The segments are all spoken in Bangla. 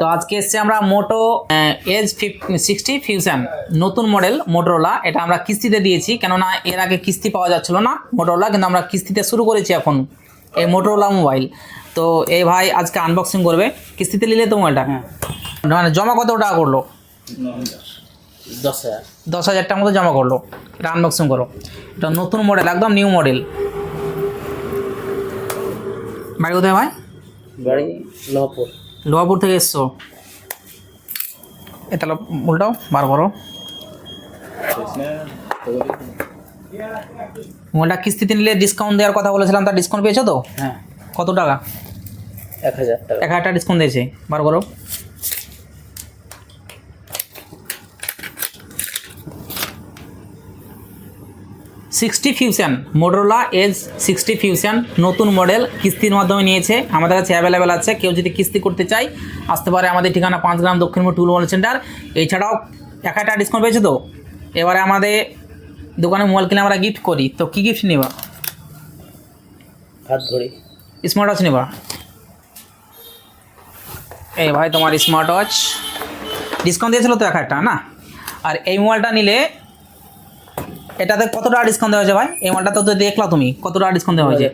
তো আজকে এসছে আমরা মোটো এজ সিক্সটি ফিউশন নতুন মডেল মোটরোলা এটা আমরা কিস্তিতে দিয়েছি কেননা এর আগে কিস্তি পাওয়া যাচ্ছিল না মোটরোলা কিন্তু আমরা কিস্তিতে শুরু করেছি এখন এই মোটরোলা মোবাইল তো এই ভাই আজকে আনবক্সিং করবে। কিস্তিতে নিলে তো মোবাইলটা? মানে জমা কত টাকা করল? দশ হাজার। দশ হাজার টাকার মতো জমা করল। এটা আনবক্সিং করো। এটা নতুন মডেল একদম নিউ মডেল বাড়ি কোথায় ভাই? বাড়ি লহপুর লোহাপুর থেকে এসছো? এ তাহলে উল্টাও বার করো। মোবাইলটা কিস্তিতে নিলে ডিসকাউন্ট দেওয়ার কথা বলেছিলাম তার ডিসকাউন্ট পেয়েছ তো? হ্যাঁ। কত টাকা? এক হাজার টাকা। এক হাজার টাকা ডিসকাউন্ট দিয়েছে। বার করো। Sixty Fusion Motorola Edge sixty Fusion নতুন মডেল কিস্তির মাধ্যমে নিয়েছে। আমাদের কাছে অ্যাভেলেবেল আছে। কেউ যদি কিস্তি করতে চাই আসতে পারে আমাদের ঠিকানা পাঁচ গ্রাম দক্ষিণমুখ টুল মোবাইল সেন্টার এছাড়াও এক হাজার টাকা ডিসকাউন্ট পেয়েছে তো? এবারে আমাদের দোকানে মোবাইল কিনে আমরা গিফট করি। তো কী গিফট নেবা? হাত ঘড়ি স্মার্ট ওয়াচ নেবা? এই ভাই তোমার স্মার্ট ওয়াচ ডিসকাউন্ট দিয়েছিল তো এক হাজার টাকা না? আর এই মোবাইলটা নিলে এটাতে কত টাকা ডিসকাউন্ট দেওয়া হয়েছে ভাই? এই মোবাইলটা তো দেখলা তুমি কত টাকা ডিসকাউন্ট দেওয়া হয়েছে।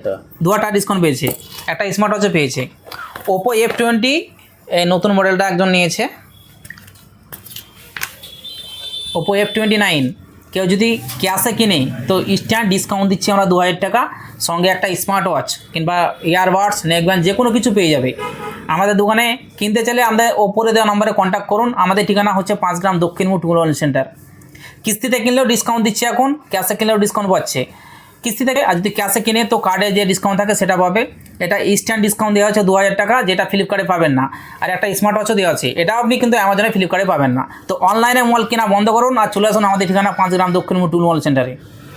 দু টাকা ডিসকাউন্ট পেয়েছে। একটা স্মার্ট ওয়াচও পেয়েছে। ওপো এফ টোয়েন্টি এই নতুন মডেলটা একজন নিয়েছে। ওপো এফ টোয়েন্টি নাইন কেউ যদি ক্যাশে কিনে তো ইনস্ট্যান্ট ডিসকাউন্ট দিচ্ছি আমরা দু হাজার টাকা। সঙ্গে একটা স্মার্ট ওয়াচ কিংবা ইয়ারবাডস নেকব্যান্ড যে কোনো কিছু পেয়ে যাবে। আমাদের দোকানে কিনতে চাইলে আমাদের ওপরে দেওয়া নম্বরে কন্ট্যাক্ট করুন। আমাদের ঠিকানা হচ্ছে পাঁচ গ্রাম দক্ষিণমুখ টুকুল সেন্টার কিস্তিতে কিনলেও ডিসকাউন্ট দিচ্ছে এখন ক্যাশে কিনলেও ডিসকাউন্ট পাচ্ছে। কিস্তি থেকে আর যদি ক্যাশে কিনে, তো কার্ডে যে ডিসকাউন্ট থাকে সেটা পাবে। এটা ইনস্ট্যান্ট ডিসকাউন্ট দেওয়া হচ্ছে দু হাজার টাকা, যেটা ফ্লিপকার্টে পাবেন না। আর একটা স্মার্ট ওয়াচও দেওয়া আছে এটাও আপনি কিন্তু অ্যামাজনে ফ্লিপকার্টে পাবেন না। তো অনলাইনে মল কেনা বন্ধ করুন, আর চলে আসুন আমাদের ঠিকানা পাঁচ গ্রাম দক্ষিণ টুল মল সেন্টারে